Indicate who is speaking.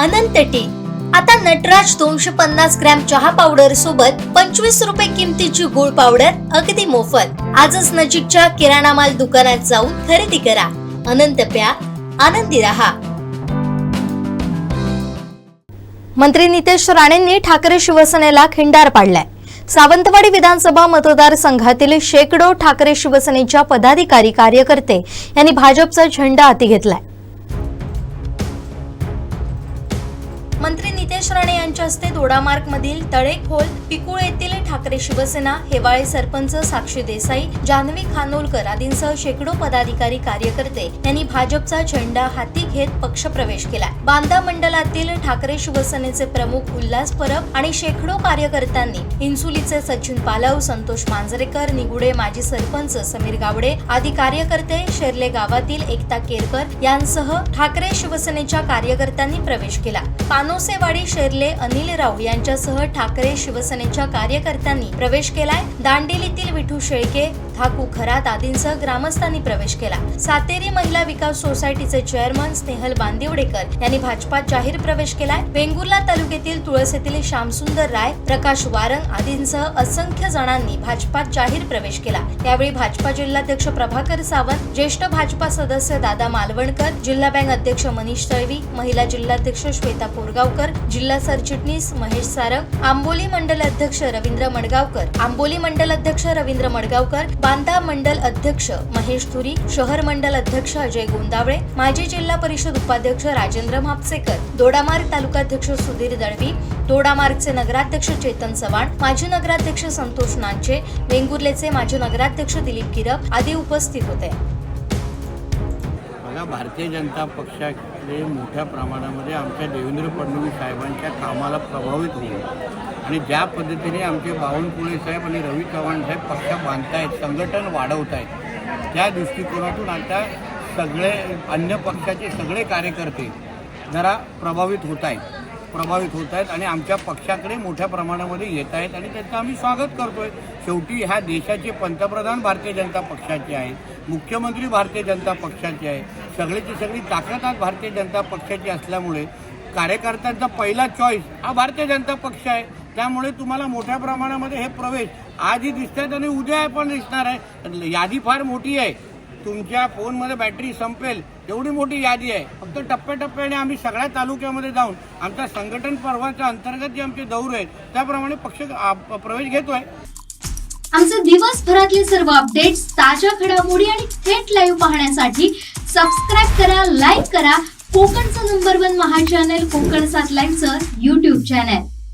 Speaker 1: अनंत T. आता नटराज दोनशे पन्नास ग्रॅम चहा पावडर सोबत पंचवीस रुपये किमतीची गुळ पावडर अगदी मोफत. आजच नजीकच्या किराणा माल दुकानात जाऊन खरेदी करा. अनंत प्या. आनंदी रहा. मंत्री नितेश राणेंनी ठाकरे शिवसेनेला खिंडार पाडलाय. सावंतवाडी विधानसभा मतदारसंघातील शेकडो ठाकरे शिवसेनेच्या पदाधिकारी कार्यकर्ते यांनी भाजपचा झेंडा हाती घेतलाय. मंत्री नितेश राणे यांच्या हस्ते दोडामार्ग मधील तळेखोल पिकुळ येथील ठाकरे शिवसेना हेवाळे सरपंच साक्षी देसाई जान्हवी खानोलकर आदींसह शेकडो पदाधिकारी कार्यकर्ते यांनी भाजपचा झेंडा हाती घेत पक्षप्रवेश केला. बांदा मंडळातील ठाकरे शिवसेनेचे प्रमुख उल्हास परब आणि शेकडो कार्यकर्त्यांनी इन्सुलीचे सचिन पालव संतोष मांजरेकर निगुडे माजी सरपंच समीर गावडे आदी कार्यकर्ते शेर्ले गावातील एकता केरकर यांसह ठाकरे शिवसेनेच्या कार्यकर्त्यांनी प्रवेश केला. मानोसेवाडी शेर्ले अनिल राव यांच्यासह ठाकरे शिवसेनेच्या कार्यकर्त्यांनी प्रवेश केलाय. दांडेलीतील विठू शेळके ठाकू खरात आदींसह ग्रामस्थांनी प्रवेश केला. सातेरी महिला विकास सोसायटीचे चेअरमन स्नेहल बांदिवडेकर यांनी भाजपात जाहीर प्रवेश केलाय वेंगुर्ला तालुक्यातील तुळस येथील श्यामसुंदर राय प्रकाश वारंग आदींसह असंख्य जणांनी भाजपात जाहीर प्रवेश केला. यावेळी भाजपा जिल्हाध्यक्ष प्रभाकर सावंत ज्येष्ठ भाजपा सदस्य दादा मालवणकर जिल्हा बँक अध्यक्ष मनीष तळवी महिला जिल्हाध्यक्ष श्वेता पोरगावकर जिल्हा सरचिटणीस महेश सारंग आंबोली मंडल अध्यक्ष रवींद्र मडगावकर आंबोली मंडल अध्यक्ष रवींद्र मडगावकर बांदा मंडल अध्यक्ष महेश धुरी शहर मंडल अध्यक्ष अजय गोंदावळे माजी जिल्हा परिषद उपाध्यक्ष राजेंद्र म्हापसेकर दोडामार्ग तालुकाध्यक्ष सुधीर दळवी दोडामार्गचे नगराध्यक्ष चेतन चव्हाण माजी नगराध्यक्ष संतोष नांचे वेंगुर्लेचे माजी नगराध्यक्ष दिलीप किरप आदी उपस्थित होते.
Speaker 2: मला भारतीय जनता पक्षाकडे मोठ्या प्रमाणामध्ये आमच्या देवेंद्र फडणवीस साहेबांच्या कामाला प्रभावित होईल आणि ज्या पद्धतीने आमचे बावनकुळे साहेब आणि रवी चव्हाण साहेब पक्ष बांधतायत संघटन वाढवत आहेत त्या दृष्टिकोनातून आता सगळे अन्य पक्षाचे सगळे कार्यकर्ते जरा प्रभावित होत आहेत प्रभावित होत आहेत आणि आमच्या पक्षाकडे मोठ्या प्रमाणामध्ये येत आहेत आणि त्याचं आम्ही स्वागत करतोय. शेवटी ह्या देशाचे पंतप्रधान भारतीय जनता पक्षाचे आहेत मुख्यमंत्री भारतीय जनता पक्षाचे आहे सगळीची सगळी ताकद आज भारतीय जनता पक्षाची असल्यामुळे कार्यकर्त्यांचा पहिला चॉईस हा भारतीय जनता पक्ष आहे. त्यामुळे तुम्हाला मोठ्या प्रमाणामध्ये हे प्रवेश आजही दिसत आहेत आणि उद्या पण दिसणार आहे. यादी फार मोठी आहे. तुमच्या फोनमध्ये बॅटरी संपेल एवढी मोठी यादी आहे. फक्त टप्प्याटप्प्याने आम्ही सगळ्या तालुक्यामध्ये जाऊन आमच्या संघटन पर्वाच्या अंतर्गत जे आमचे दौर आहेत त्याप्रमाणे पक्ष प्रवेश घेतोय.
Speaker 3: आमचे दिवसभरातले सर्व अपडेट्स ताज्या घडामोडी आणि थेट लाईव्ह पाहण्यासाठी सबस्क्राईब करा लाईक करा. कोकणचं नंबर वन महा चॅनल कोकण सात लाईव्हचं युट्यूब चॅनल